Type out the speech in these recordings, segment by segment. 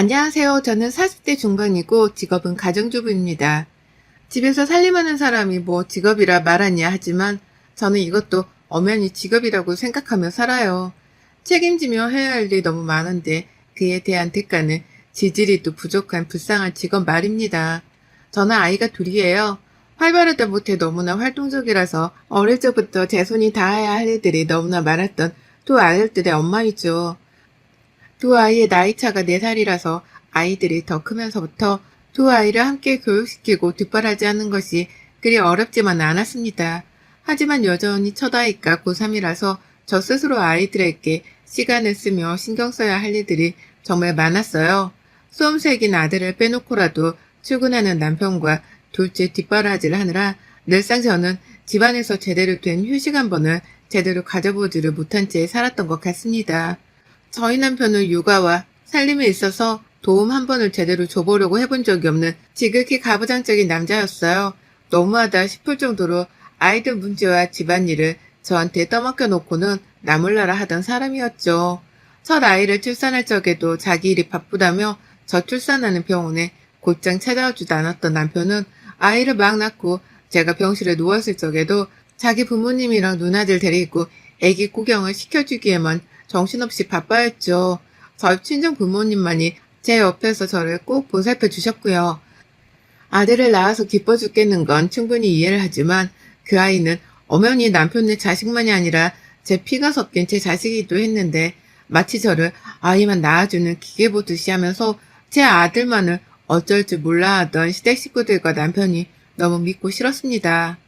안녕하세요. 저는 40대 중반이고 직업은 가정주부입니다. 집에서 살림하는 사람이 뭐 직업이라 말하냐 하지만 저는 이것도 엄연히 직업이라고 생각하며 살아요. 책임지며 해야 할 일이 너무 많은데 그에 대한 대가는 지질이도 부족한 불쌍한 직업 말입니다. 저는 아이가 둘이에요. 활발하다 못해 너무나 활동적이라서 어릴 적부터 제 손이 닿아야 할 일들이 너무나 많았던 두 아들들의 엄마이죠. 두 아이의 나이 차가 4살이라서 아이들이 더 크면서부터 두 아이를 함께 교육시키고 뒷바라지 하는 것이 그리 어렵지만 않았습니다. 하지만 여전히 첫 아이가 고3이라서 저 스스로 아이들에게 시간을 쓰며 신경 써야 할 일들이 정말 많았어요. 수험생인 아들을 빼놓고라도 출근하는 남편과 둘째 뒷바라지를 하느라 늘상 저는 집안에서 제대로 된 휴식 한 번을 제대로 가져보지를 못한 채 살았던 것 같습니다. 저희 남편은 육아와 살림에 있어서 도움 한 번을 제대로 줘보려고 해본 적이 없는 지극히 가부장적인 남자였어요. 너무하다 싶을 정도로 아이들 문제와 집안일을 저한테 떠맡겨 놓고는 나몰라라 하던 사람이었죠. 첫 아이를 출산할 적에도 자기 일이 바쁘다며 저 출산하는 병원에 곧장 찾아오지도 않았던 남편은 아이를 막 낳고 제가 병실에 누웠을 적에도 자기 부모님이랑 누나들 데리고 애기 구경을 시켜주기에만 정신없이 바빠했죠. 저희 친정 부모님만이 제 옆에서 저를 꼭 보살펴 주셨고요. 아들을 낳아서 기뻐 죽겠는 건 충분히 이해를 하지만 그 아이는 엄연히 남편의 자식만이 아니라 제 피가 섞인 제 자식이기도 했는데 마치 저를 아이만 낳아주는 기계 보듯이 하면서 제 아들만을 어쩔 줄 몰라 하던 시댁 식구들과 남편이 너무 믿고 싫었습니다.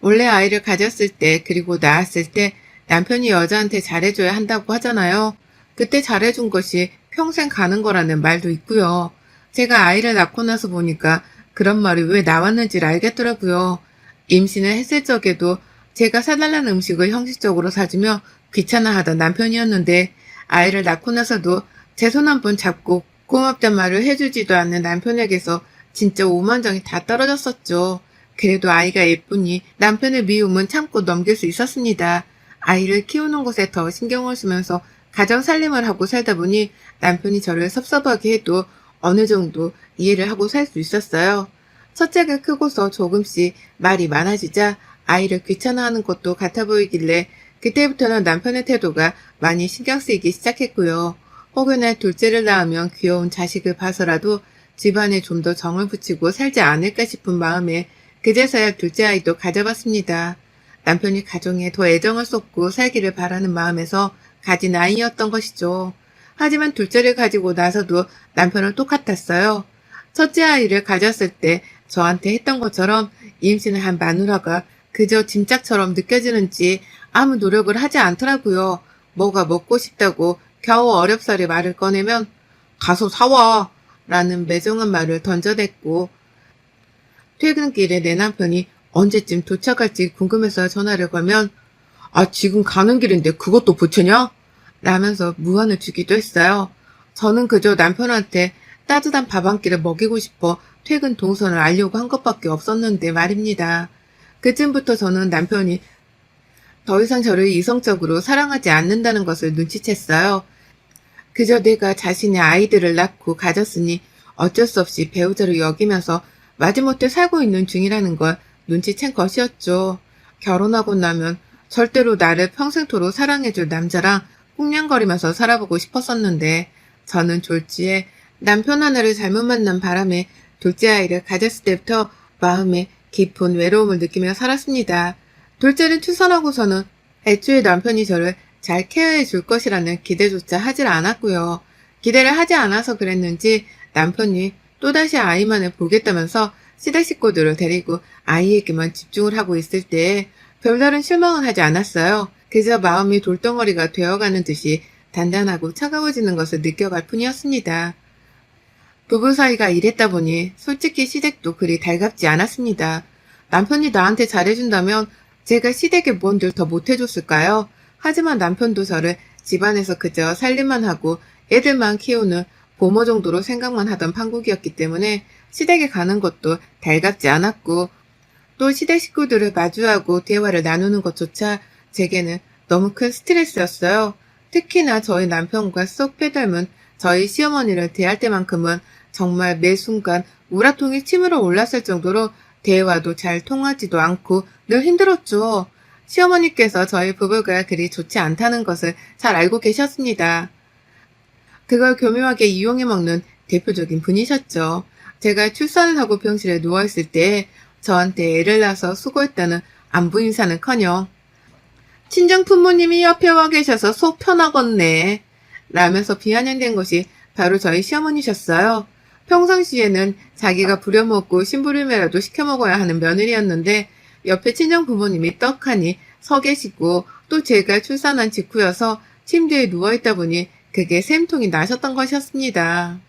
원래 아이를 가졌을 때 그리고 낳았을 때 남편이 여자한테 잘해줘야 한다고 하잖아요. 그때 잘해준 것이 평생 가는 거라는 말도 있고요. 제가 아이를 낳고 나서 보니까 그런 말이 왜 나왔는지를 알겠더라고요. 임신을 했을 적에도 제가 사달라는 음식을 형식적으로 사주며 귀찮아하던 남편이었는데 아이를 낳고 나서도 제 손 한 번 잡고 고맙단 말을 해주지도 않는 남편에게서 진짜 오만정이 다 떨어졌었죠. 그래도 아이가 예쁘니 남편의 미움은 참고 넘길 수 있었습니다. 아이를 키우는 것에 더 신경을 쓰면서 가정 살림을 하고 살다 보니 남편이 저를 섭섭하게 해도 어느 정도 이해를 하고 살 수 있었어요. 첫째가 크고서 조금씩 말이 많아지자 아이를 귀찮아하는 것도 같아 보이길래 그때부터는 남편의 태도가 많이 신경 쓰이기 시작했고요. 혹여나 둘째를 낳으면 귀여운 자식을 봐서라도 집안에 좀 더 정을 붙이고 살지 않을까 싶은 마음에 그제서야 둘째 아이도 가져봤습니다. 남편이 가정에 더 애정을 쏟고 살기를 바라는 마음에서 가진 아이였던 것이죠. 하지만 둘째를 가지고 나서도 남편은 똑같았어요. 첫째 아이를 가졌을 때 저한테 했던 것처럼 임신을 한 마누라가 그저 짐짝처럼 느껴지는지 아무 노력을 하지 않더라고요. 뭐가 먹고 싶다고 겨우 어렵사리 말을 꺼내면 가서 사와 라는 매정한 말을 던져댔고 퇴근길에 내 남편이 언제쯤 도착할지 궁금해서 전화를 걸면 아 지금 가는 길인데 그것도 붙이냐? 라면서 무한을 주기도 했어요. 저는 그저 남편한테 따뜻한 밥 한 끼를 먹이고 싶어 퇴근 동선을 알려고 한 것밖에 없었는데 말입니다. 그쯤부터 저는 남편이 더 이상 저를 이성적으로 사랑하지 않는다는 것을 눈치챘어요. 그저 내가 자신의 아이들을 낳고 가졌으니 어쩔 수 없이 배우자로 여기면서 마지못해 살고 있는 중이라는 걸 눈치챈 것이었죠. 결혼하고 나면 절대로 나를 평생토록 사랑해줄 남자랑 꽁냥거리면서 살아보고 싶었었는데 저는 졸지에 남편 하나를 잘못 만난 바람에 둘째 아이를 가졌을 때부터 마음에 깊은 외로움을 느끼며 살았습니다. 둘째를 출산하고서는 애초에 남편이 저를 잘 케어해 줄 것이라는 기대조차 하질 않았고요. 기대를 하지 않아서 그랬는지 남편이 또다시 아이만을 보겠다면서 시댁 식구들을 데리고 아이에게만 집중을 하고 있을 때 별다른 실망은 하지 않았어요. 그저 마음이 돌덩어리가 되어가는 듯이 단단하고 차가워지는 것을 느껴갈 뿐이었습니다. 부부 사이가 이랬다 보니 솔직히 시댁도 그리 달갑지 않았습니다. 남편이 나한테 잘해준다면 제가 시댁에 뭔들 더 못해줬을까요? 하지만 남편도 저를 집안에서 그저 살림만 하고 애들만 키우는 보모 정도로 생각만 하던 판국이었기 때문에 시댁에 가는 것도 달갑지 않았고 또 시댁 식구들을 마주하고 대화를 나누는 것조차 제게는 너무 큰 스트레스였어요. 특히나 저희 남편과 쏙 빼닮은 저희 시어머니를 대할 때만큼은 정말 매 순간 우라통이 치밀어 올랐을 정도로 대화도 잘 통하지도 않고 늘 힘들었죠. 시어머니께서 저희 부부가 그리 좋지 않다는 것을 잘 알고 계셨습니다. 그걸 교묘하게 이용해 먹는 대표적인 분이셨죠. 제가 출산을 하고 병실에 누워있을 때 저한테 애를 낳아서 수고했다는 안부 인사는 커녕 친정 부모님이 옆에 와 계셔서 속 편하겠네. 라면서 비아냥된 것이 바로 저희 시어머니셨어요. 평상시에는 자기가 부려먹고 심부름이라도 시켜 먹어야 하는 며느리였는데 옆에 친정 부모님이 떡하니 서 계시고 또 제가 출산한 직후여서 침대에 누워있다 보니 그게 샘통이 나셨던 것이었습니다.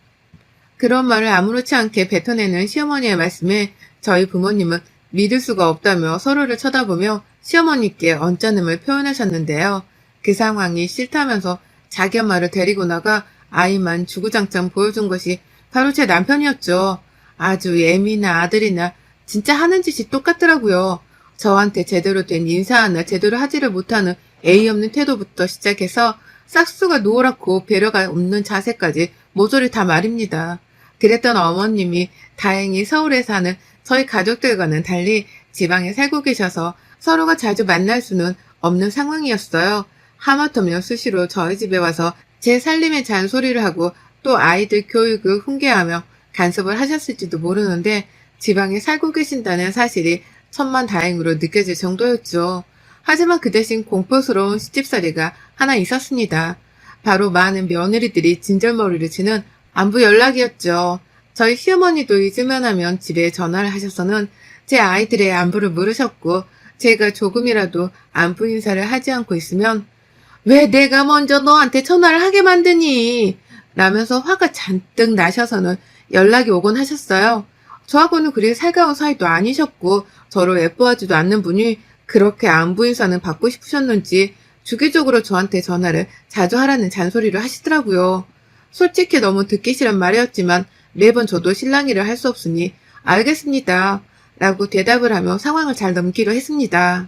그런 말을 아무렇지 않게 뱉어내는 시어머니의 말씀에 저희 부모님은 믿을 수가 없다며 서로를 쳐다보며 시어머니께 언짢음을 표현하셨는데요. 그 상황이 싫다면서 자기 엄마를 데리고 나가 아이만 주구장창 보여준 것이 바로 제 남편이었죠. 아주 애미나 아들이나 진짜 하는 짓이 똑같더라고요. 저한테 제대로 된 인사 하나 제대로 하지를 못하는 예의 없는 태도부터 시작해서 싹수가 노랗고 배려가 없는 자세까지 모조리 다 말입니다. 그랬던 어머님이 다행히 서울에 사는 저희 가족들과는 달리 지방에 살고 계셔서 서로가 자주 만날 수는 없는 상황이었어요. 하마터면 수시로 저희 집에 와서 제 살림에 잔소리를 하고 또 아이들 교육을 훈계하며 간섭을 하셨을지도 모르는데 지방에 살고 계신다는 사실이 천만 다행으로 느껴질 정도였죠. 하지만 그 대신 공포스러운 시집살이가 하나 있었습니다. 바로 많은 며느리들이 진절머리를 치는 안부 연락이었죠. 저희 시어머니도 잊으면 하면 집에 전화를 하셔서는 제 아이들의 안부를 물으셨고 제가 조금이라도 안부 인사를 하지 않고 있으면 왜 내가 먼저 너한테 전화를 하게 만드니? 라면서 화가 잔뜩 나셔서는 연락이 오곤 하셨어요. 저하고는 그리 살가운 사이도 아니셨고 저를 예뻐하지도 않는 분이 그렇게 안부 인사는 받고 싶으셨는지 주기적으로 저한테 전화를 자주 하라는 잔소리를 하시더라고요. 솔직히 너무 듣기 싫은 말이었지만 매번 저도 실랑이를 할 수 없으니 알겠습니다. 라고 대답을 하며 상황을 잘 넘기려 했습니다.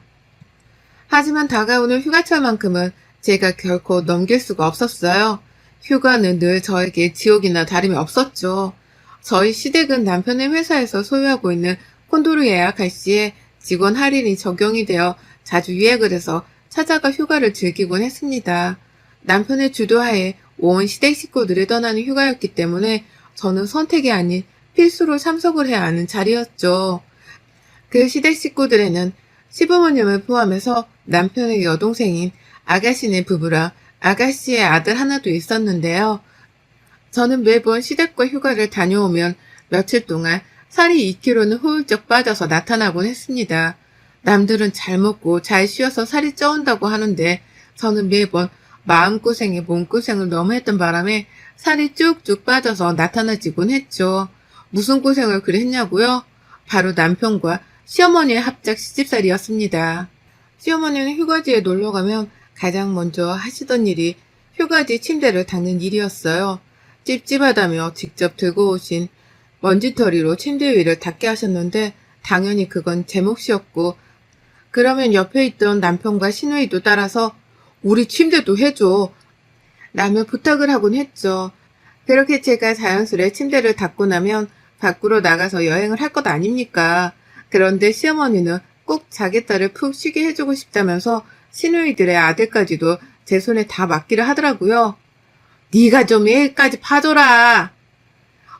하지만 다가오는 휴가철만큼은 제가 결코 넘길 수가 없었어요. 휴가는 늘 저에게 지옥이나 다름이 없었죠. 저희 시댁은 남편의 회사에서 소유하고 있는 콘도를 예약할 시에 직원 할인이 적용이 되어 자주 예약을 해서 찾아가 휴가를 즐기곤 했습니다. 남편의 주도하에 온 시댁 식구들이 떠나는 휴가였기 때문에 저는 선택이 아닌 필수로 참석을 해야 하는 자리였죠. 그 시댁 식구들에는 시부모님을 포함해서 남편의 여동생인 아가씨네 부부랑 아가씨의 아들 하나도 있었는데요. 저는 매번 시댁과 휴가를 다녀오면 며칠 동안 살이 2kg는 후울적 빠져서 나타나곤 했습니다. 남들은 잘 먹고 잘 쉬어서 살이 쪄온다고 하는데 저는 매번 마음고생에 몸고생을 너무 했던 바람에 살이 쭉쭉 빠져서 나타나지곤 했죠. 무슨 고생을 그리 했냐고요? 바로 남편과 시어머니의 합작 시집살이였습니다. 시어머니는 휴가지에 놀러 가면 가장 먼저 하시던 일이 휴가지 침대를 닦는 일이었어요. 찝찝하다며 직접 들고 오신 먼지털이로 침대 위를 닦게 하셨는데 당연히 그건 제 몫이었고 그러면 옆에 있던 남편과 시누이도 따라서 우리 침대도 해줘 라며 부탁을 하곤 했죠. 그렇게 제가 자연스레 침대를 닦고 나면 밖으로 나가서 여행을 할 것 아닙니까? 그런데 시어머니는 꼭 자기 딸을 푹 쉬게 해주고 싶다면서 시누이들의 아들까지도 제 손에 다 맡기를 하더라고요. 네가 좀 애까지 봐줘라.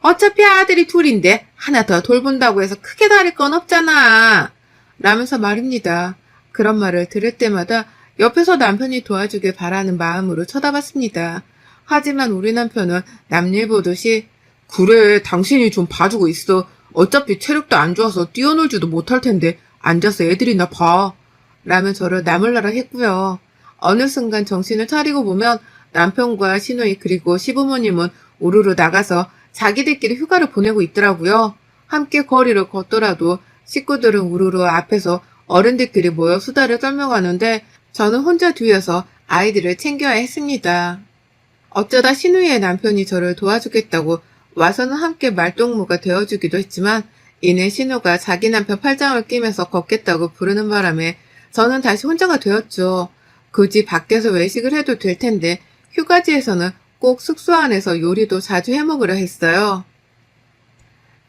어차피 아들이 둘인데 하나 더 돌본다고 해서 크게 다를 건 없잖아. 라면서 말입니다. 그런 말을 들을 때마다 옆에서 남편이 도와주길 바라는 마음으로 쳐다봤습니다. 하지만 우리 남편은 남일 보듯이 그래 당신이 좀 봐주고 있어. 어차피 체력도 안 좋아서 뛰어놀지도 못할 텐데 앉아서 애들이나 봐. 라며 저를 나물나라 했고요. 어느 순간 정신을 차리고 보면 남편과 시누이 그리고 시부모님은 우르르 나가서 자기들끼리 휴가를 보내고 있더라고요. 함께 거리를 걷더라도 식구들은 우르르 앞에서 어른들끼리 모여 수다를 떨며 가는데 저는 혼자 뒤에서 아이들을 챙겨야 했습니다. 어쩌다 신우이의 남편이 저를 도와주겠다고 와서는 함께 말동무가 되어주기도 했지만 이내 신우가 자기 남편 팔짱을 끼면서 걷겠다고 부르는 바람에 저는 다시 혼자가 되었죠. 굳이 밖에서 외식을 해도 될 텐데 휴가지에서는 꼭 숙소 안에서 요리도 자주 해먹으려 했어요.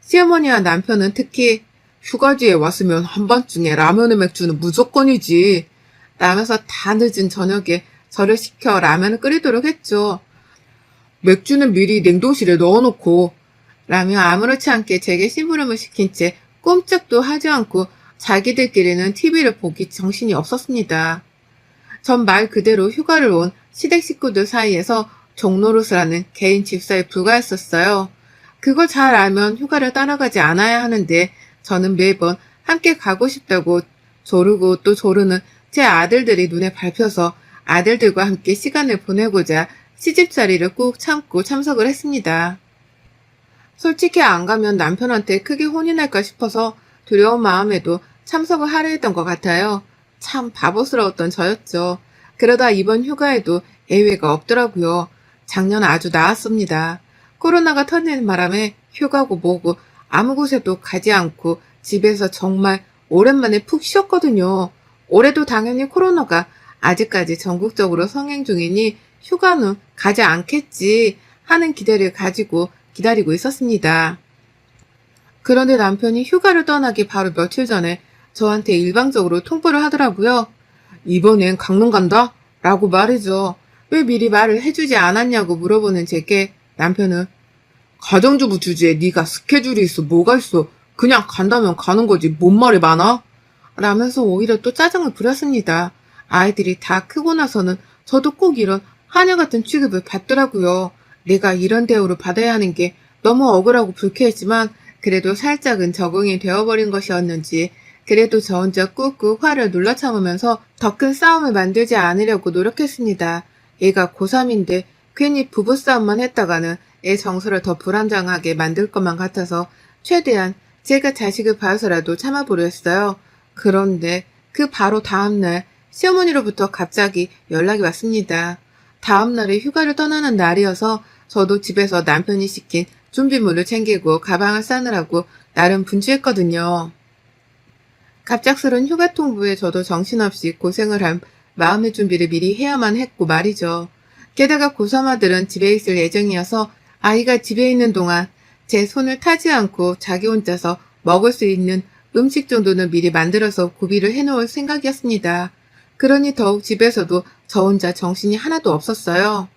시어머니와 남편은 특히 휴가지에 왔으면 한밤중에 라면에 맥주는 무조건이지. 라면서 다 늦은 저녁에 저를 시켜 라면을 끓이도록 했죠. 맥주는 미리 냉동실에 넣어놓고 라며 아무렇지 않게 제게 심부름을 시킨 채 꼼짝도 하지 않고 자기들끼리는 TV를 보기 정신이 없었습니다. 전 말 그대로 휴가를 온 시댁 식구들 사이에서 하는 개인 집사에 불과했었어요. 그걸 잘 알면 휴가를 따라가지 않아야 하는데 저는 매번 함께 가고 싶다고 조르고 또 조르는 제 아들들이 눈에 밟혀서 아들들과 함께 시간을 보내고자 시집살이를 꾹 참고 참석을 했습니다. 솔직히 안 가면 남편한테 크게 혼이 날까 싶어서 두려운 마음에도 참석을 하려 했던 것 같아요. 참 바보스러웠던 저였죠. 그러다 이번 휴가에도 예외가 없더라고요. 작년 아주 나았습니다. 코로나가 터지는 바람에 휴가고 뭐고 아무 곳에도 가지 않고 집에서 정말 오랜만에 푹 쉬었거든요. 올해도 당연히 코로나가 아직까지 전국적으로 성행 중이니 휴가는 가지 않겠지 하는 기대를 가지고 기다리고 있었습니다. 그런데 남편이 휴가를 떠나기 바로 며칠 전에 저한테 일방적으로 통보를 하더라고요. 이번엔 강릉 간다? 라고 말이죠. 왜 미리 말을 해주지 않았냐고 물어보는 제게 남편은 가정주부 주제에 네가 스케줄이 있어 뭐가 있어 그냥 간다면 가는 거지 뭔 말이 많아? 라면서 오히려 또 짜증을 부렸습니다. 아이들이 다 크고 나서는 저도 꼭 이런 하녀 같은 취급을 받더라고요. 내가 이런 대우를 받아야 하는 게 너무 억울하고 불쾌했지만 그래도 살짝은 적응이 되어버린 것이었는지 그래도 저 혼자 꾹꾹 화를 눌러 참으면서 더 큰 싸움을 만들지 않으려고 노력했습니다. 얘가 고3인데 괜히 부부싸움만 했다가는 애 정서를 더 불안정하게 만들 것만 같아서 최대한 제가 자식을 봐서라도 참아보려 했어요. 그런데 그 바로 다음날 시어머니로부터 갑자기 연락이 왔습니다. 다음날에 휴가를 떠나는 날이어서 저도 집에서 남편이 시킨 준비물을 챙기고 가방을 싸느라고 나름 분주했거든요. 갑작스런 휴가 통보에 저도 정신없이 고생을 한 마음의 준비를 미리 해야만 했고 말이죠. 게다가 고3 아들은 집에 있을 예정이어서 아이가 집에 있는 동안 제 손을 타지 않고 자기 혼자서 먹을 수 있는 음식 정도는 미리 만들어서 구비를 해놓을 생각이었습니다. 그러니 더욱 집에서도 저 혼자 정신이 하나도 없었어요.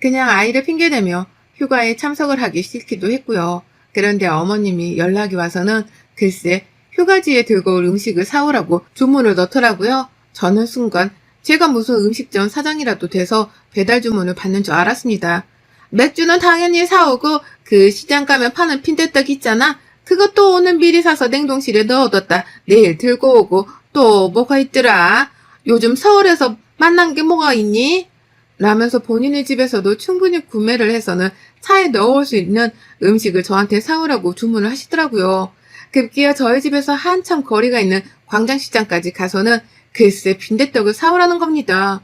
그냥 아이를 핑계대며 휴가에 참석을 하기 싫기도 했고요. 그런데 어머님이 연락이 와서는 글쎄 휴가지에 들고 올 음식을 사오라고 주문을 넣더라고요. 저는 순간 제가 무슨 음식점 사장이라도 돼서 배달 주문을 받는 줄 알았습니다. 맥주는 당연히 사오고 그 시장 가면 파는 빈대떡 있잖아. 그것도 오늘 미리 사서 냉동실에 넣어뒀다 내일 들고 오고 또 뭐가 있더라. 요즘 서울에서 만난 게 뭐가 있니? 라면서 본인의 집에서도 충분히 구매를 해서는 차에 넣을 수 있는 음식을 저한테 사오라고 주문을 하시더라고요. 급기야 저희 집에서 한참 거리가 있는 광장시장까지 가서는 글쎄 빈대떡을 사오라는 겁니다.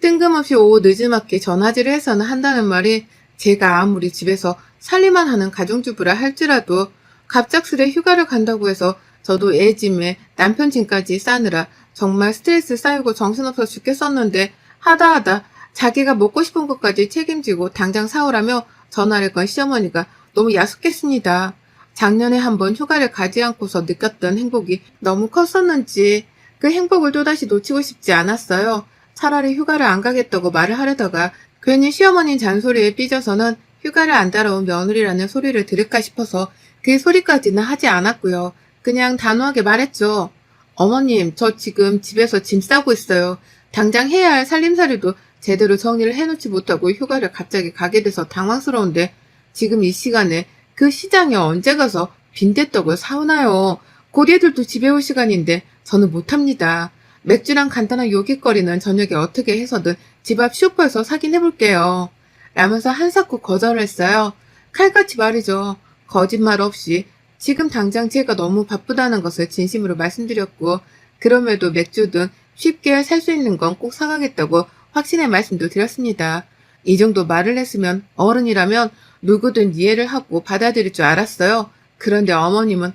뜬금없이 오후 늦지막게 전화질을 해서는 한다는 말이 제가 아무리 집에서 살림만 하는 가정주부라 할지라도 갑작스레 휴가를 간다고 해서 저도 애 짐에 남편 짐까지 싸느라 정말 스트레스 쌓이고 정신없어 죽겠었는데 하다 하다 자기가 먹고 싶은 것까지 책임지고 당장 사오라며 전화를 건 시어머니가 너무 야속했습니다. 작년에 한번 휴가를 가지 않고서 느꼈던 행복이 너무 컸었는지 그 행복을 또다시 놓치고 싶지 않았어요. 차라리 휴가를 안 가겠다고 말을 하려다가 괜히 시어머니 잔소리에 삐져서는 휴가를 안 따라온 며느리라는 소리를 들을까 싶어서 그 소리까지는 하지 않았고요. 그냥 단호하게 말했죠. 어머님, 저 지금 집에서 짐 싸고 있어요. 당장 해야 할 살림살이도 제대로 정리를 해놓지 못하고 휴가를 갑자기 가게 돼서 당황스러운데 지금 이 시간에 그 시장에 언제 가서 빈대떡을 사오나요? 곧 애들도 집에 올 시간인데 저는 못합니다. 맥주랑 간단한 요깃거리는 저녁에 어떻게 해서든 집 앞 슈퍼에서 사긴 해볼게요. 라면서 한사코 거절을 했어요. 칼같이 말이죠. 거짓말 없이 지금 당장 제가 너무 바쁘다는 것을 진심으로 말씀드렸고 그럼에도 맥주든 쉽게 살 수 있는 건 꼭 사가겠다고 확신의 말씀도 드렸습니다. 이 정도 말을 했으면 어른이라면 누구든 이해를 하고 받아들일 줄 알았어요. 그런데 어머님은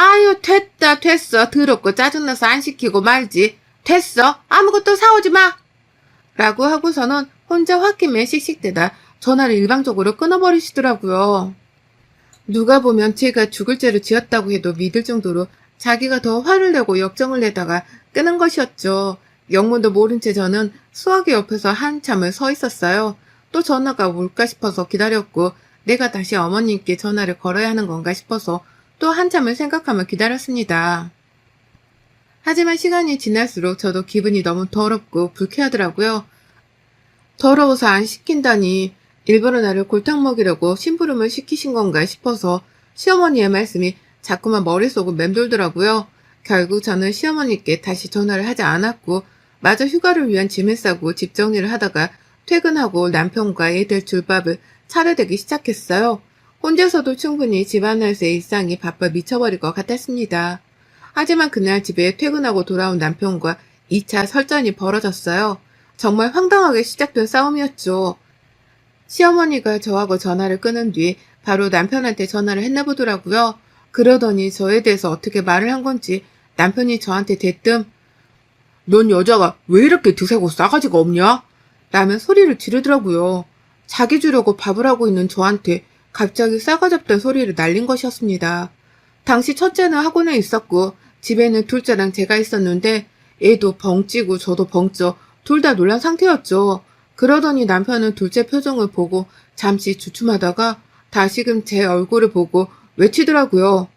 아유 됐다 됐어 더럽고 짜증나서 안 시키고 말지 됐어 아무것도 사오지 마 라고 하고서는 혼자 홧김에 씩씩대다 전화를 일방적으로 끊어버리시더라고요. 누가 보면 제가 죽을 죄를 지었다고 해도 믿을 정도로 자기가 더 화를 내고 역정을 내다가 끄는 것이었죠. 영문도 모른 채 저는 수학의 옆에서 한참을 서 있었어요. 또 전화가 올까 싶어서 기다렸고 내가 다시 어머님께 전화를 걸어야 하는 건가 싶어서 또 한참을 생각하며 기다렸습니다. 하지만 시간이 지날수록 저도 기분이 너무 더럽고 불쾌하더라고요. 더러워서 안 시킨다니 일부러 나를 골탕 먹이려고 심부름을 시키신 건가 싶어서 시어머니의 말씀이 자꾸만 머릿속을 맴돌더라고요. 결국 저는 시어머니께 다시 전화를 하지 않았고 마저 휴가를 위한 짐을 싸고 집 정리를 하다가 퇴근하고 남편과 애들 줄밥을 차려대기 시작했어요. 혼자서도 충분히 집안에서의 일상이 바빠 미쳐버릴 것 같았습니다. 하지만 그날 집에 퇴근하고 돌아온 남편과 2차 설전이 벌어졌어요. 정말 황당하게 시작된 싸움이었죠. 시어머니가 저하고 전화를 끊은 뒤 바로 남편한테 전화를 했나 보더라고요. 그러더니 저에 대해서 어떻게 말을 한 건지 남편이 저한테 대뜸 넌 여자가 왜 이렇게 드세고 싸가지가 없냐? 라며 소리를 지르더라고요. 자기 주려고 밥을 하고 있는 저한테 갑자기 싸가지 없던 소리를 날린 것이었습니다. 당시 첫째는 학원에 있었고 집에는 둘째랑 제가 있었는데 애도 벙찌고 저도 벙쪄 둘 다 놀란 상태였죠. 그러더니 남편은 둘째 표정을 보고 잠시 주춤하다가 다시금 제 얼굴을 보고 외치더라고요.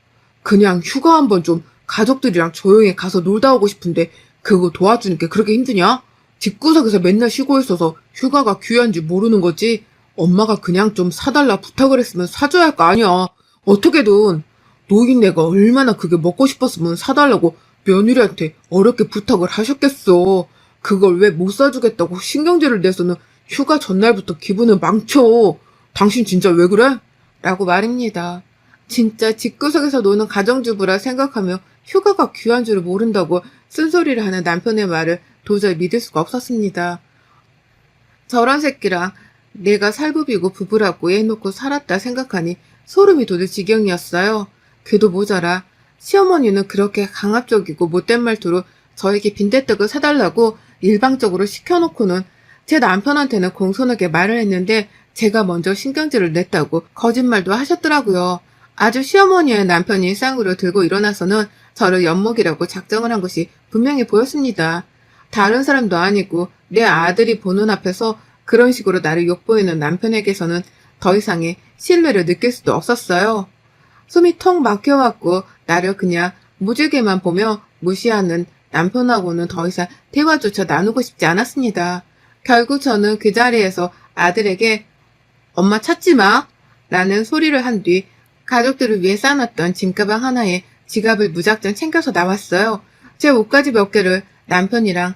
그냥 휴가 한번 좀 가족들이랑 조용히 가서 놀다 오고 싶은데 그거 도와주는 게 그렇게 힘드냐? 집구석에서 맨날 쉬고 있어서 휴가가 귀한지 모르는 거지. 엄마가 그냥 좀 사달라 부탁을 했으면 사줘야 할 거 아니야. 어떻게든 노인네가 얼마나 그게 먹고 싶었으면 사달라고 며느리한테 어렵게 부탁을 하셨겠어. 그걸 왜 못 사주겠다고 신경질을 내서는 휴가 전날부터 기분을 망쳐. 당신 진짜 왜 그래? 라고 말입니다. 진짜 집구석에서 노는 가정주부라 생각하며 휴가가 귀한 줄을 모른다고 쓴소리를 하는 남편의 말을 도저히 믿을 수가 없었습니다. 저런 새끼랑 내가 살부비고 부부라고 해놓고 살았다 생각하니 소름이 돋을 지경이었어요. 그도 모자라 시어머니는 그렇게 강압적이고 못된 말투로 저에게 빈대떡을 사달라고 일방적으로 시켜놓고는 제 남편한테는 공손하게 말을 했는데 제가 먼저 신경질을 냈다고 거짓말도 하셨더라고요. 아주 시어머니의 남편이 쌍으로 들고 일어나서는 저를 엿먹이라고 작정을 한 것이 분명히 보였습니다. 다른 사람도 아니고 내 아들이 보는 앞에서 그런 식으로 나를 욕보이는 남편에게서는 더 이상의 신뢰를 느낄 수도 없었어요. 숨이 턱 막혀왔고 나를 그냥 무지개만 보며 무시하는 남편하고는 더 이상 대화조차 나누고 싶지 않았습니다. 결국 저는 그 자리에서 아들에게 엄마 찾지 마! 라는 소리를 한 뒤 가족들을 위해 싸놨던 짐가방 하나에 지갑을 무작정 챙겨서 나왔어요. 제 옷가지 몇 개를 남편이랑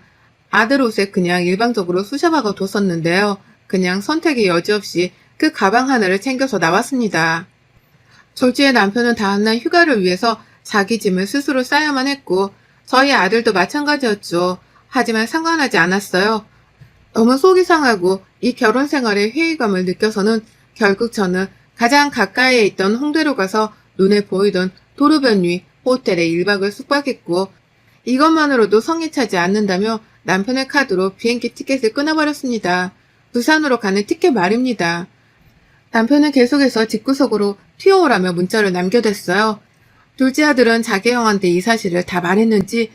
아들 옷에 그냥 일방적으로 쑤셔박아 뒀었는데요. 그냥 선택의 여지 없이 그 가방 하나를 챙겨서 나왔습니다. 졸지의 남편은 다음날 휴가를 위해서 자기 짐을 스스로 싸야만 했고 저희 아들도 마찬가지였죠. 하지만 상관하지 않았어요. 너무 속이 상하고 이 결혼 생활의 회의감을 느껴서는 결국 저는 가장 가까이에 있던 홍대로 가서 눈에 보이던 도로변 위 호텔에 1박을 숙박했고 이것만으로도 성에 차지 않는다며 남편의 카드로 비행기 티켓을 끊어버렸습니다. 부산으로 가는 티켓 말입니다. 남편은 계속해서 집구석으로 튀어오라며 문자를 남겨댔어요. 둘째 아들은 자기 형한테 이 사실을 다 말했는지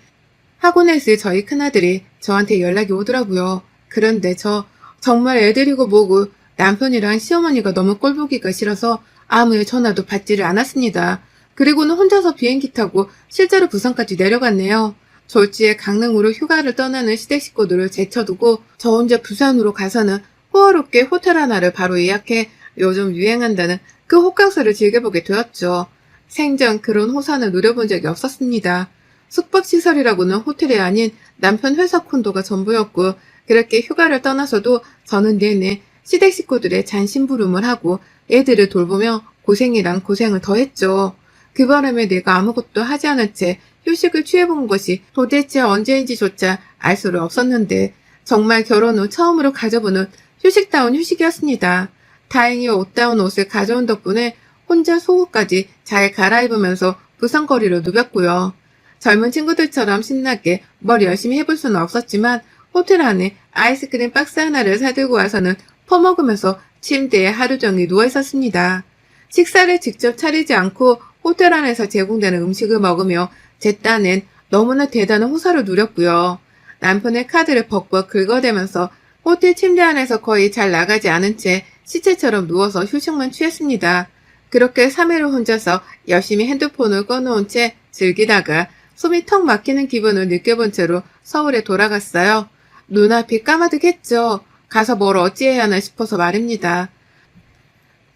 학원에 있을 저희 큰아들이 저한테 연락이 오더라고요. 그런데 저 정말 애들이고 뭐고 남편이랑 시어머니가 너무 꼴보기가 싫어서 아무의 전화도 받지를 않았습니다. 그리고는 혼자서 비행기 타고 실제로 부산까지 내려갔네요. 졸지에 강릉으로 휴가를 떠나는 시댁 식구들을 제쳐두고 저 혼자 부산으로 가서는 호화롭게 호텔 하나를 바로 예약해 요즘 유행한다는 그 호캉스를 즐겨보게 되었죠. 생전 그런 호산을 누려본 적이 없었습니다. 숙박시설이라고는 호텔이 아닌 남편 회사 콘도가 전부였고 그렇게 휴가를 떠나서도 저는 내내 시댁 식구들의 잔심부름을 하고 애들을 돌보며 고생이랑 고생을 더했죠. 그 바람에 내가 아무것도 하지 않은 채 휴식을 취해본 것이 도대체 언제인지조차 알 수를 없었는데 정말 결혼 후 처음으로 가져보는 휴식다운 휴식이었습니다. 다행히 옷다운 옷을 가져온 덕분에 혼자 속옷까지 잘 갈아입으면서 부산거리로 누볐고요. 젊은 친구들처럼 신나게 뭘 열심히 해볼 수는 없었지만 호텔 안에 아이스크림 박스 하나를 사들고 와서는 퍼먹으면서 침대에 하루 종일 누워 있었습니다. 식사를 직접 차리지 않고 호텔 안에서 제공되는 음식을 먹으며 제 딴엔 너무나 대단한 호사를 누렸고요. 남편의 카드를 벅벅 긁어대면서 호텔 침대 안에서 거의 잘 나가지 않은 채 시체처럼 누워서 휴식만 취했습니다. 그렇게 3일을 혼자서 열심히 핸드폰을 꺼놓은 채 즐기다가 숨이 턱 막히는 기분을 느껴본 채로 서울에 돌아갔어요. 눈앞이 까마득했죠. 가서 뭘 어찌해야 하나 싶어서 말입니다.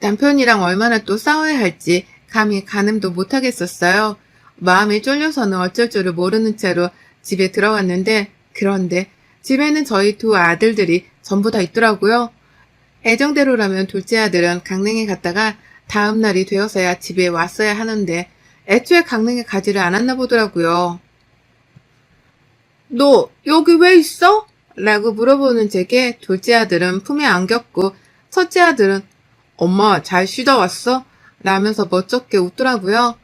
남편이랑 얼마나 또 싸워야 할지 감히 가늠도 못하겠었어요. 마음이 쫄려서는 어쩔 줄을 모르는 채로 집에 들어왔는데 그런데 집에는 저희 두 아들들이 전부 다 있더라고요. 애정대로라면 둘째 아들은 강릉에 갔다가 다음 날이 되어서야 집에 왔어야 하는데 애초에 강릉에 가지를 않았나 보더라고요. 너 여기 왜 있어? 라고 물어보는 제게 둘째 아들은 품에 안겼고 첫째 아들은 엄마 잘 쉬다 왔어? 라면서 멋쩍게 웃더라고요.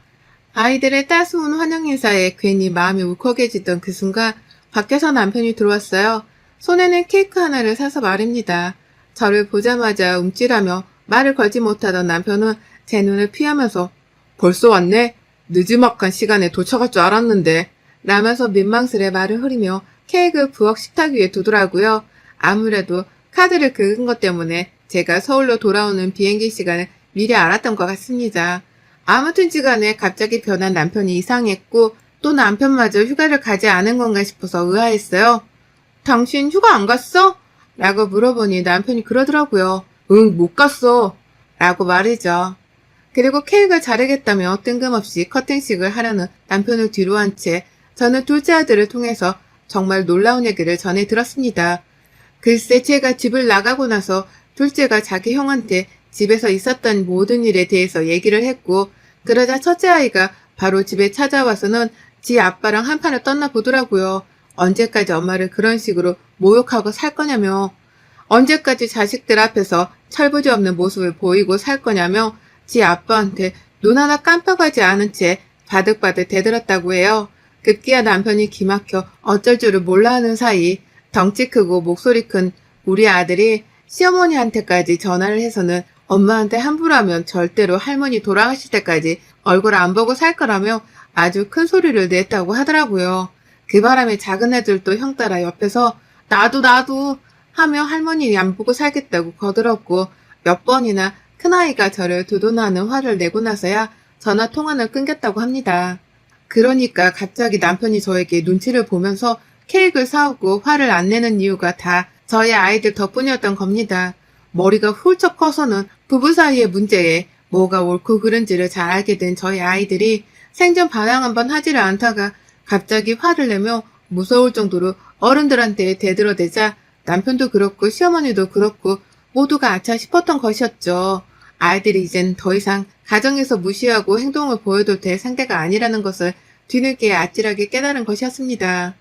아이들의 따스운 환영 인사에 괜히 마음이 울컥해지던 그 순간 밖에서 남편이 들어왔어요. 손에는 케이크 하나를 사서 말입니다. 저를 보자마자 움찔하며 말을 걸지 못하던 남편은 제 눈을 피하면서 벌써 왔네? 늦지막한 시간에 도착할 줄 알았는데 라면서 민망스레 말을 흐리며 케이크를 부엌 식탁 위에 두더라고요. 아무래도 카드를 긁은 것 때문에 제가 서울로 돌아오는 비행기 시간을 미리 알았던 것 같습니다. 아무튼지간에 갑자기 변한 남편이 이상했고 또 남편마저 휴가를 가지 않은 건가 싶어서 의아했어요. 당신 휴가 안 갔어? 라고 물어보니 남편이 그러더라고요. 응, 못 갔어. 라고 말이죠. 그리고 케이크를 자르겠다며 뜬금없이 커팅식을 하려는 남편을 뒤로 한 채 저는 둘째 아들을 통해서 정말 놀라운 얘기를 전해 들었습니다. 글쎄 제가 집을 나가고 나서 둘째가 자기 형한테 집에서 있었던 모든 일에 대해서 얘기를 했고 그러자 첫째 아이가 바로 집에 찾아와서는 지 아빠랑 한판을 떴나 보더라고요. 언제까지 엄마를 그런 식으로 모욕하고 살 거냐며 언제까지 자식들 앞에서 철부지 없는 모습을 보이고 살 거냐며 지 아빠한테 눈 하나 깜빡하지 않은 채 바득바득 대들었다고 해요. 급기야 남편이 기막혀 어쩔 줄을 몰라 하는 사이 덩치 크고 목소리 큰 우리 아들이 시어머니한테까지 전화를 해서는 엄마한테 함부로 하면 절대로 할머니 돌아가실 때까지 얼굴 안 보고 살 거라며 아주 큰 소리를 냈다고 하더라고요. 그 바람에 작은 애들도 형 따라 옆에서 나도 나도 하며 할머니 안 보고 살겠다고 거들었고 몇 번이나 큰아이가 저를 두둔하는 화를 내고 나서야 전화 통화를 끊겼다고 합니다. 그러니까 갑자기 남편이 저에게 눈치를 보면서 케이크를 사오고 화를 안 내는 이유가 다 저희 아이들 덕분이었던 겁니다. 머리가 훌쩍 커서는 부부 사이의 문제에 뭐가 옳고 그른지를 잘 알게 된 저희 아이들이 생전 반항 한번 하지를 않다가 갑자기 화를 내며 무서울 정도로 어른들한테 대들어대자 남편도 그렇고 시어머니도 그렇고 모두가 아차 싶었던 것이었죠. 아이들이 이젠 더 이상 가정에서 무시하고 행동을 보여도 될 상대가 아니라는 것을 뒤늦게 아찔하게 깨달은 것이었습니다.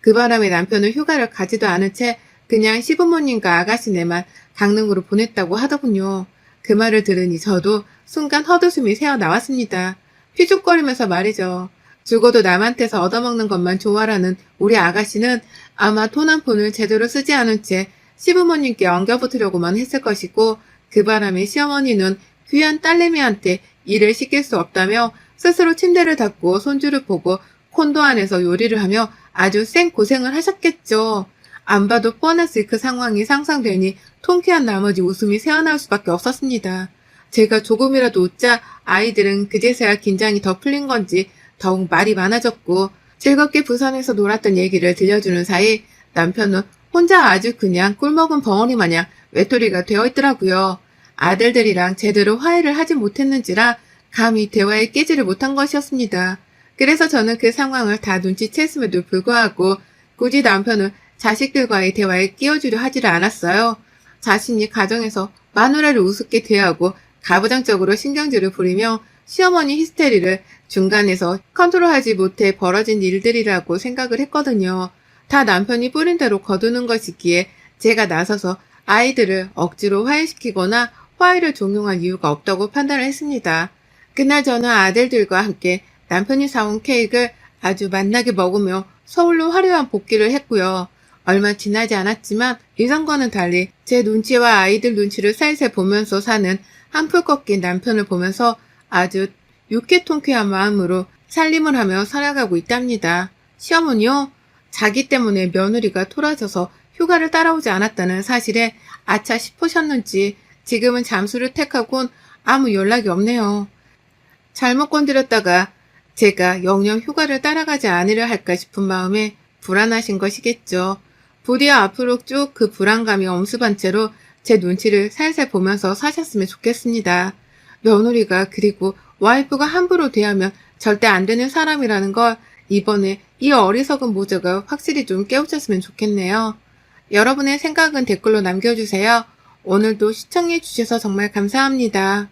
그 바람에 남편은 휴가를 가지도 않은 채 그냥 시부모님과 아가씨네만 강릉으로 보냈다고 하더군요. 그 말을 들으니 저도 순간 헛웃음이 새어 나왔습니다. 휘죽거리면서 말이죠. 죽어도 남한테서 얻어먹는 것만 좋아라는 우리 아가씨는 아마 돈 한 푼을 제대로 쓰지 않은 채 시부모님께 엉겨붙으려고만 했을 것이고 그 바람에 시어머니는 귀한 딸내미한테 일을 시킬 수 없다며 스스로 침대를 닫고 손주를 보고 콘도 안에서 요리를 하며 아주 쌩 고생을 하셨겠죠. 안 봐도 뻔했을 그 상황이 상상되니 통쾌한 나머지 웃음이 새어나올 수밖에 없었습니다. 제가 조금이라도 웃자 아이들은 그제서야 긴장이 더 풀린 건지 더욱 말이 많아졌고 즐겁게 부산에서 놀았던 얘기를 들려주는 사이 남편은 혼자 아주 그냥 꿀먹은 벙어리 마냥 외톨이가 되어 있더라고요. 아들들이랑 제대로 화해를 하지 못했는지라 감히 대화에 끼지를 못한 것이었습니다. 그래서 저는 그 상황을 다 눈치챘음에도 불구하고 굳이 남편을 자식들과의 대화에 끼워주려 하지를 않았어요. 자신이 가정에서 마누라를 우습게 대하고 가부장적으로 신경질을 부리며 시어머니 히스테리를 중간에서 컨트롤하지 못해 벌어진 일들이라고 생각을 했거든요. 다 남편이 뿌린 대로 거두는 것이기에 제가 나서서 아이들을 억지로 화해시키거나 화해를 종용할 이유가 없다고 판단을 했습니다. 그날 저는 아들들과 함께 남편이 사온 케이크를 아주 맛나게 먹으며 서울로 화려한 복귀를 했고요. 얼마 지나지 않았지만 이전과는 달리 제 눈치와 아이들 눈치를 살살 보면서 사는 한풀 꺾인 남편을 보면서 아주 유쾌통쾌한 마음으로 살림을 하며 살아가고 있답니다. 시어머니요? 자기 때문에 며느리가 토라져서 휴가를 따라오지 않았다는 사실에 아차 싶으셨는지 지금은 잠수를 택하곤 아무 연락이 없네요. 잘못 건드렸다가 제가 영영 휴가를 따라가지 않으려 할까 싶은 마음에 불안하신 것이겠죠. 부디 앞으로 쭉 그 불안감이 엄습한 채로 제 눈치를 살살 보면서 사셨으면 좋겠습니다. 며느리가 그리고 와이프가 함부로 대하면 절대 안 되는 사람이라는 걸 이번에 이 어리석은 모자가 확실히 좀 깨우쳤으면 좋겠네요. 여러분의 생각은 댓글로 남겨주세요. 오늘도 시청해주셔서 정말 감사합니다.